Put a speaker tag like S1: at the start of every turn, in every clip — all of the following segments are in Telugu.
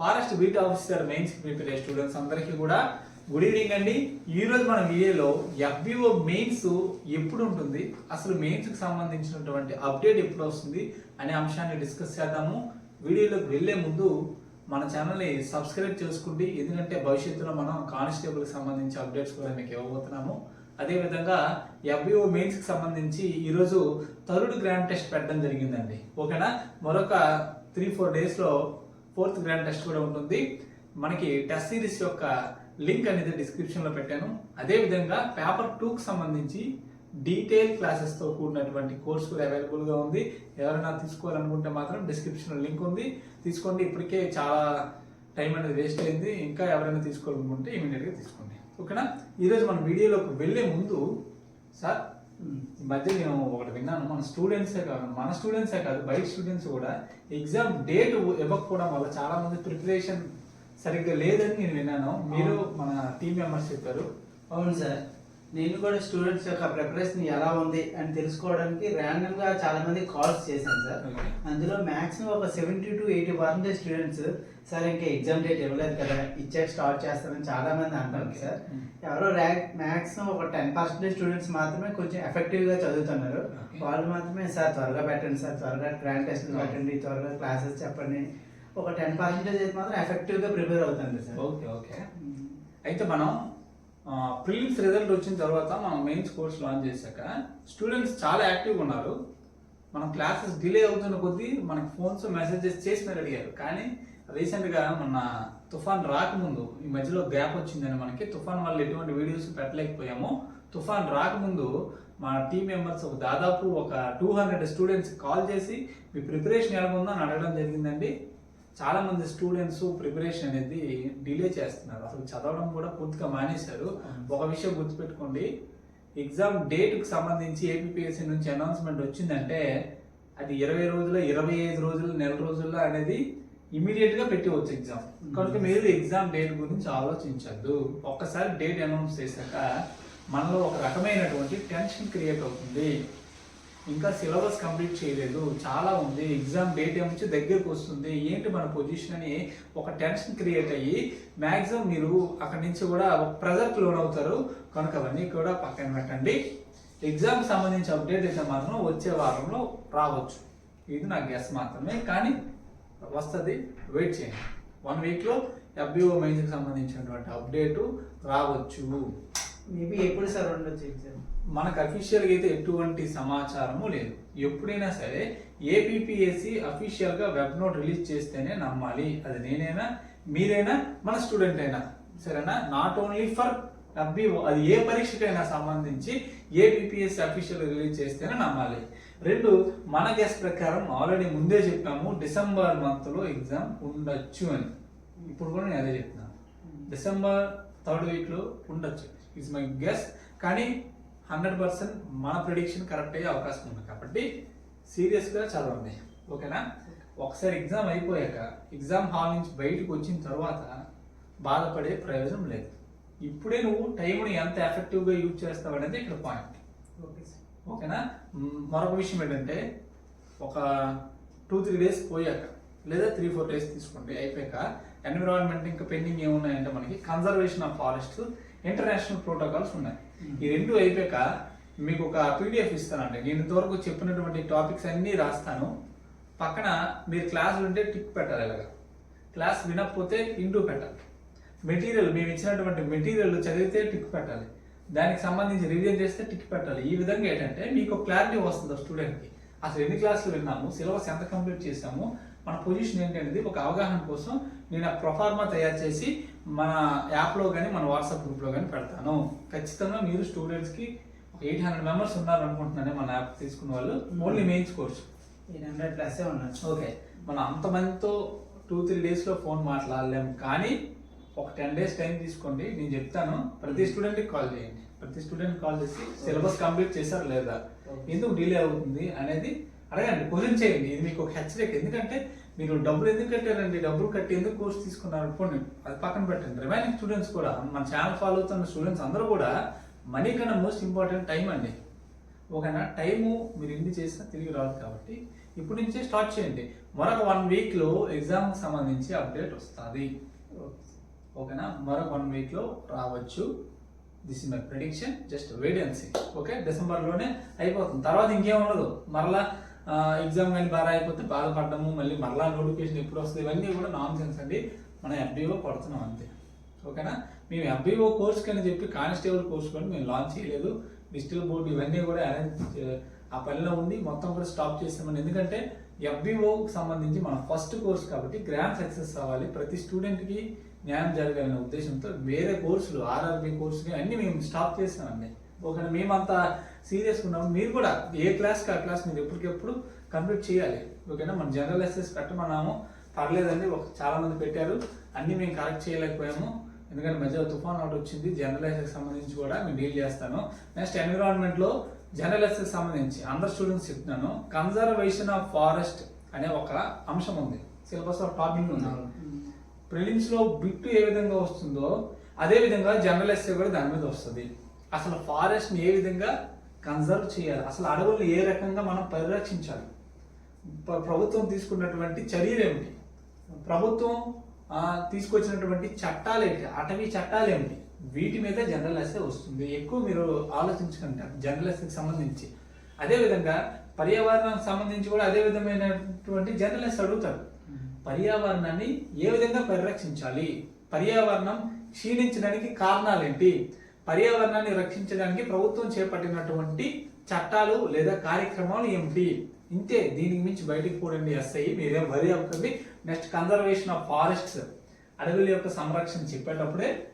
S1: Forest beat officer mains prepare అయ్యే స్టూడెంట్స్ అందరికీ కూడా గుడ్ ఈవినింగ్ అండి. ఈ రోజు మన వీడియోలో ఎఫ్బిఓ మెయిన్స్ ఎప్పుడు ఉంటుంది? అసలు మెయిన్స్కి సంబంధించినటువంటి అప్డేట్ ఎప్పుడు వస్తుంది అనే అంశాన్ని డిస్కస్ చేద్దాము. వీడియోలోకి వెళ్ళే ముందు మన ఛానల్ని సబ్స్క్రైబ్ చేసుకోండి ఎందుకంటే భవిష్యత్తులో మనం కానిస్టేబుల్కి సంబంధించి అప్డేట్స్ కూడా మీకు ఇవ్వబోతున్నాము. అదేవిధంగా ఎఫ్బిఓ మెయిన్స్కి సంబంధించి ఈరోజు థర్డ్ గ్రాండ్ టెస్ట్ పెట్టడం జరిగిందండి. ఓకేనా? మరొక త్రీ ఫోర్ డేస్లో ఫోర్త్ గ్రాండ్ టెస్ట్ కూడా ఉంటుంది. మనకి టెస్ట్ సిరీస్ యొక్క లింక్ అనేది డిస్క్రిప్షన్లో లో పెట్టాను. అదేవిధంగా పేపర్ టూకి సంబంధించి డీటెయిల్ క్లాసెస్తో కూడినటువంటి కోర్స్ కూడా అవైలబుల్గా గా ఉంది. ఎవరైనా తీసుకోవాలనుకుంటే మాత్రం డిస్క్రిప్షన్లో లింక్ ఉంది. తీసుకోండి ఇప్పటికే చాలా టైం అనేది వేస్ట్ అయింది. ఇంకా ఎవరైనా తీసుకోవాలనుకుంటే ఇమీడియట్గా తీసుకోండి. ఓకేనా? ఈరోజు మన వీడియోలోకి వెళ్ళే ముందు సార్ ఈ మధ్య నేను ఒకటి విన్నాను మన స్టూడెంట్సే కాదు మన స్టూడెంట్సే కాదు బయట స్టూడెంట్స్ కూడా ఎగ్జామ్ డేట్ ఇవ్వకపోవడం వల్ల చాలా మంది ప్రిపరేషన్ సరిగ్గా లేదని నేను విన్నాను. మీరు మన టీం మెంబర్స్ చెప్పారు.
S2: అవును సార్. నేను కూడా స్టూడెంట్స్ యొక్క ప్రిపరేషన్ ఎలా ఉంది అని తెలుసుకోవడానికి ర్యాండమ్గా చాలా మంది కాల్స్ చేశాను సార్. అందులో మాక్సిమం ఒక seventy to eighty percentage students sir ఇంకా ఎగ్జామ్ డేట్ ఇవ్వలేదు కదా ఇచ్చాక స్టార్ట్ చేస్తారని చాలా మంది అంటారు. సార్. ఎవరో ర్యాంక్ మాక్సిమం ఒక టెన్ పర్సెంటేజ్ స్టూడెంట్స్ మాత్రమే కొంచెం ఎఫెక్టివ్గా చదువుతున్నారు. వాళ్ళు మాత్రమే సార్ త్వరగా పెట్టండి సార్ త్వరగా గ్రాండ్ టెస్ట్. పెట్టండి త్వరగా క్లాసెస్ చెప్పండి ఒక టెన్ పర్సెంటేజ్ అయితే మాత్రం ఎఫెక్టివ్గా ప్రిపేర్ అవుతుంది సార్
S1: ఓకే ఓకే అయితే మనం ప్రిలిమ్స్ రిజల్ట్ వచ్చిన తర్వాత మనం మెయిన్స్ కోర్స్ లాంచ్ చేశాక స్టూడెంట్స్ చాలా యాక్టివ్గా ఉన్నారు. మనం క్లాసెస్ డిలే అవుతున్న కొద్దీ మనకి ఫోన్స్ మెసేజెస్ చేసి మరి అడిగారు. కానీ రీసెంట్గా మన తుఫాన్ రాకముందు ఈ మధ్యలో గ్యాప్ వచ్చిందని మనకి తుఫాన్ వల్ల ఎటువంటి వీడియోస్ పెట్టలేకపోయాము. తుఫాన్ రాకముందు మా టీం మెంబర్స్ ఒక దాదాపు ఒక టూ హండ్రెడ్ స్టూడెంట్స్ కాల్ చేసి మీ ప్రిపరేషన్ ఎలా ఉందో అని అడగడం జరిగిందండి. చాలా మంది స్టూడెంట్స్ ప్రిపరేషన్ అనేది డిలే చేస్తున్నారు. అసలు చదవడం కూడా పూర్తిగా మానేశారు. ఒక విషయం గుర్తుపెట్టుకోండి. ఎగ్జామ్ డేట్కి సంబంధించి ఏపీఎస్సీ నుంచి అనౌన్స్మెంట్ వచ్చిందంటే అది ఇరవై రోజులు ఇరవై ఐదు రోజులు నెల రోజుల్లో అనేది ఇమీడియట్గా పెట్టవచ్చు ఎగ్జామ్ కనుక మీరు ఎగ్జామ్ డేట్ గురించి ఆలోచించద్దు. ఒక్కసారి డేట్ అనౌన్స్ చేశాక మనలో ఒక రకమైనటువంటి టెన్షన్ క్రియేట్ అవుతుంది. ఇంకా సిలబస్ కంప్లీట్ చేయలేదు. చాలా ఉంది. ఎగ్జామ్ డేట్ ఏమొచ్చి దగ్గరకు వస్తుంది. ఏంటి మన పొజిషన్ అని ఒక టెన్షన్ క్రియేట్ అయ్యి మ్యాక్సిమం మీరు అక్కడి నుంచి కూడా ఒక ప్రెజర్కి లోన్ అవుతారు కనుక అవన్నీ కూడా పక్కన పెట్టండి. ఎగ్జామ్ సంబంధించి అప్డేట్ అయితే మాత్రం వచ్చే వారంలో రావచ్చు. ఇది నా గెస్ మాత్రమే. కానీ వస్తుంది. వెయిట్ చేయండి. వన్ వీక్లో ఎఫ్బిఓ మెయిన్స్కి సంబంధించినటువంటి అప్డేటు రావచ్చు.
S2: మేబీ ఎప్పుడు సార్ ఉండొచ్చు ఎగ్జామ్
S1: మనకు అఫీషియల్గా అయితే ఎటువంటి సమాచారము లేదు. ఎప్పుడైనా సరే ఏపీపీఎస్సి అఫీషియల్గా వెబ్ నోట్ రిలీజ్ చేస్తేనే నమ్మాలి. అది నేనైనా మీరైనా మన స్టూడెంట్ అయినా. సరేనా? నాట్ ఓన్లీ ఫర్ ఎఫ్బిఓ అది ఏ పరీక్షకైనా సంబంధించి ఏపీపీఎస్సి అఫీషియల్ రిలీజ్ చేస్తేనే నమ్మాలి. రెండు మన గెస్ ప్రకారం ఆల్రెడీ ముందే చెప్పాము డిసెంబర్ మంత్లో ఎగ్జామ్ ఉండొచ్చు అని. ఇప్పుడు కూడా నేను అదే చెప్తున్నాను. డిసెంబర్ థర్డ్ వీక్లో ఉండొచ్చు. ఇట్స్ మై గెస్ కానీ హండ్రెడ్ పర్సెంట్ మన ప్రిడిక్షన్ కరెక్ట్ అయ్యే అవకాశం ఉంది కాబట్టి సీరియస్గా చదవండి. ఓకేనా? ఒకసారి ఎగ్జామ్ అయిపోయాక ఎగ్జామ్ హాల్ నుంచి బయటకు వచ్చిన తర్వాత బాధపడే ప్రయోజనం లేదు. ఇప్పుడే నువ్వు టైంని ఎంత ఎఫెక్టివ్గా యూజ్ చేస్తావు అనేది ఇక్కడ పాయింట్ ఓకేనా? మరొక విషయం ఏంటంటే ఒక టూ త్రీ డేస్ పోయాక లేదా త్రీ ఫోర్ డేస్ తీసుకోండి అయిపోయాక ఎన్విరాన్మెంట్ ఇంకా పెండింగ్ ఏమున్నాయంటే మనకి conservation of forest international protocols ఉన్నాయి. ఈ రెండు అయిపోయాక మీకు ఒక పీడిఎఫ్ ఇస్తానండి. నేను ఇంతవరకు చెప్పినటువంటి టాపిక్స్ అన్నీ రాస్తాను. పక్కన మీరు క్లాస్ వింటే టిక్ పెట్టాలి ఇలాగా. క్లాస్ వినకపోతే ఇంటూ పెట్టాలి. మెటీరియల్ మేము ఇచ్చినటువంటి మెటీరియల్ చదివితే టిక్ పెట్టాలి. దానికి సంబంధించి రివిజన్ చేస్తే టిక్ పెట్టాలి. ఈ విధంగా ఏంటంటే మీకు క్లారిటీ వస్తుంది స్టూడెంట్కి అసలు ఎన్ని క్లాసులు విన్నాము? సిలబస్ ఎంత కంప్లీట్ చేసాము మన పొజిషన్ ఏంటి అనేది ఒక అవగాహన కోసం నేను ఆ ప్రొఫార్మా తయారు చేసి మన యాప్లో కానీ మన వాట్సాప్ గ్రూప్లో కానీ పెడతాను. ఖచ్చితంగా మీరు స్టూడెంట్స్కి ఒక ఎయిట్ హండ్రెడ్ మెంబర్స్ ఉన్నారు అనుకుంటున్నాను మన యాప్ తీసుకున్న వాళ్ళు only mains course.
S2: Eight hundred plus ఉండొచ్చు.
S1: ఓకే. మనం అంతమందితో టూ త్రీ డేస్లో ఫోన్ మాట్లాడలేము కానీ ఒక టెన్ డేస్ టైం తీసుకోండి. నేను చెప్తాను. ప్రతి స్టూడెంట్కి కాల్ చేయండి. ప్రతి స్టూడెంట్ కాల్ చేసి సిలబస్ కంప్లీట్ చేశారు లేదా? ఎందుకు డిలే అవుతుంది అనేది అడగండి. క్వశ్చన్ చేయండి. ఇది మీకు ఒక హెచ్చరిక. ఎందుకంటే మీరు డబ్బులు ఎందుకు కట్టారండి? డబ్బులు కట్టి ఎందుకు కోర్స్ తీసుకున్నారు? అనుకోండి అది పక్కన పెట్టండి. రిమైనింగ్ స్టూడెంట్స్ కూడా మన ఛానల్ ఫాలో అవుతున్న స్టూడెంట్స్ అందరూ కూడా మనీ కన్నా మోస్ట్ ఇంపార్టెంట్ టైం అండి. ఓకేనా? టైము మీరు ఎన్ని చేసినా తిరిగి రాదు కాబట్టి ఇప్పుడు నుంచే స్టార్ట్ చేయండి. మరొక వన్ వీక్లో ఎగ్జామ్కి సంబంధించి అప్డేట్ వస్తుంది. ఓకేనా? మరొక వన్ వీక్లో రావచ్చు. This is my prediction just wait and see okay? డిసెంబర్లోనే అయిపోతుంది. తర్వాత ఇంకేం ఉండదు. మరలా ఎగ్జామ్ కానీ బాగా అయిపోతే బాధపడడము మళ్ళీ మరలా నోటిఫికేషన్ ఎప్పుడు వస్తుంది? ఇవన్నీ కూడా నాన్ సెన్స్ అండి. మనం ఎఫ్బీఓ పడుతున్నాం అంతే. ఓకేనా? మేము ఎఫ్బీఓ కోర్స్ కానీ చెప్పి కానిస్టేబుల్ కోర్స్ కూడా మేము లాంచ్ చేయలేదు. డిజిటల్ బోర్డు ఇవన్నీ కూడా అరేంజ్ ఆ పనిలో ఉండి మొత్తం కూడా స్టాప్ చేసామని ఎందుకంటే ఎఫ్బీఓకి సంబంధించి మన ఫస్ట్ కోర్స్ కాబట్టి గ్రాండ్ సక్సెస్ అవ్వాలి. ప్రతి స్టూడెంట్కి న్యాయం జరగాలనే ఉద్దేశంతో వేరే కోర్సులు ఆర్ఆర్బి కోర్సులు అన్నీ మేము స్టాప్ చేసామండి ఓకేనా మేమంతా సీరియస్గా ఉన్నాము మీరు కూడా ఏ క్లాస్కి ఆ క్లాస్ మీరు ఎప్పటికెప్పుడు కంప్లీట్ చేయాలి. ఓకేనా? మన జనరల్ ఎస్ఎస్ పెట్టమన్నాము పర్లేదండి ఒక చాలా మంది పెట్టారు. అన్ని మేము కరెక్ట్ చేయలేకపోయాము. ఎందుకంటే మధ్యలో తుఫాన్ ఒకటి వచ్చింది. జనరల్ ఎస్ఎస్ సంబంధించి కూడా మేము డీల్ చేస్తాను. నెక్స్ట్ ఎన్విరాన్మెంట్లో జనరల్ ఎస్ఎస్ సంబంధించి అందరు స్టూడెంట్స్ చెప్తున్నాను. కన్జర్వేషన్ ఆఫ్ ఫారెస్ట్ అనే ఒక అంశం ఉంది. సిలబస్ ఆఫ్ టాపిక్ ఉంది. ప్రిలిమ్స్లో బిట్ ఏ విధంగా వస్తుందో అదే విధంగా జనరల్ ఎస్ఏ కూడా దాని మీద వస్తుంది. అసలు ఫారెస్ట్ని ఏ విధంగా కన్జర్వ్ చేయాలి? అసలు అడవులను ఏ రకంగా మనం పరిరక్షించాలి? ప్రభుత్వం తీసుకున్నటువంటి చర్యలు ఏమిటి? ప్రభుత్వం తీసుకొచ్చినటువంటి చట్టాలు ఏంటి అటవీ చట్టాలు ఏమిటి? వీటి మీద జనరల్ ఎస్ఏ వస్తుంది? ఎక్కువ మీరు ఆలోచించకండి జనరల్ ఎస్ఏకి సంబంధించి. అదే విధంగా పర్యావరణానికి సంబంధించి కూడా అదే విధమైనటువంటి జనరల్ ఎస్ఏ అడుగుతారు. పర్యావరణాన్ని ఏ విధంగా పరిరక్షించాలి? పర్యావరణం క్షీణించడానికి కారణాలు ఏంటి? పర్యావరణాన్ని రక్షించడానికి ప్రభుత్వం చేపట్టినటువంటి చట్టాలు లేదా కార్యక్రమాలు ఏమిటి? ఇంతే దీనికి మించి బయటికి పోడండి ఎస్ఐ. మీరేం వరి అవుతుంది నెక్స్ట్ కన్జర్వేషన్ ఆఫ్ ఫారెస్ట్స్ అడవుల యొక్క సంరక్షణ చెప్పేటప్పుడే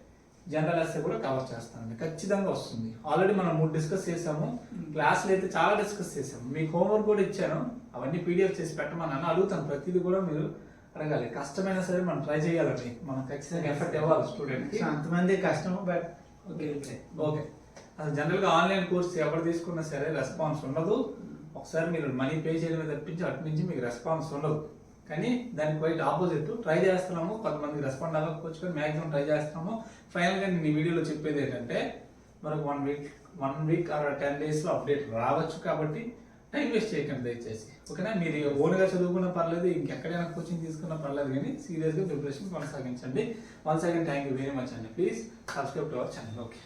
S1: జనరల్ ఎస్ఐ కూడా కవర్ చేస్తానండి ఖచ్చితంగా వస్తుంది. ఆల్రెడీ మనం మూడు డిస్కస్ చేసాము. క్లాసులు అయితే చాలా డిస్కస్ చేసాము. మీకు హోంవర్క్ కూడా ఇచ్చాను. అవన్నీ పీడిఎఫ్ చేసి పెట్టమని అడుగుతాను. ప్రతిదీ కూడా మీరు అడగాలి. కష్టమైనా సరే మనం ట్రై చేయాలండి. మనం ఖచ్చితంగా ఎఫర్ట్ ఇవ్వాలి స్టూడెంట్కి
S2: అంతమంది కష్టం బట్
S1: ఓకే ఓకే అసలు జనరల్గా ఆన్లైన్ కోర్స్ ఎవరు తీసుకున్నా సరే రెస్పాన్స్ ఉండదు. ఒకసారి మీరు మనీ పే చేయడమే తప్పించి అటు నుంచి మీకు రెస్పాన్స్ ఉండదు. కానీ దానికి క్వైట్ ఆపోజిట్ ట్రై చేస్తున్నాము కొంతమంది రెస్పాండ్ అవ్వకపోవచ్చు కానీ మ్యాక్సిమం ట్రై చేస్తున్నాము. ఫైనల్గా నేను ఈ వీడియోలో చెప్పేది ఏంటంటే మనకు one week one week or ten డేస్లో అప్డేట్ రావచ్చు కాబట్టి టైం వేస్ట్ చేయకండి దయచేసి. ఓకేనా? మీరు ఓన్గా చదువుకున్నా పర్లేదు ఇంకెక్కడైనా కోచింగ్ తీసుకున్నా పర్లేదు కానీ సీరియస్గా ప్రిపరేషన్ కొనసాగించండి. Once again thank you very much అండి. Please subscribe to our channel okay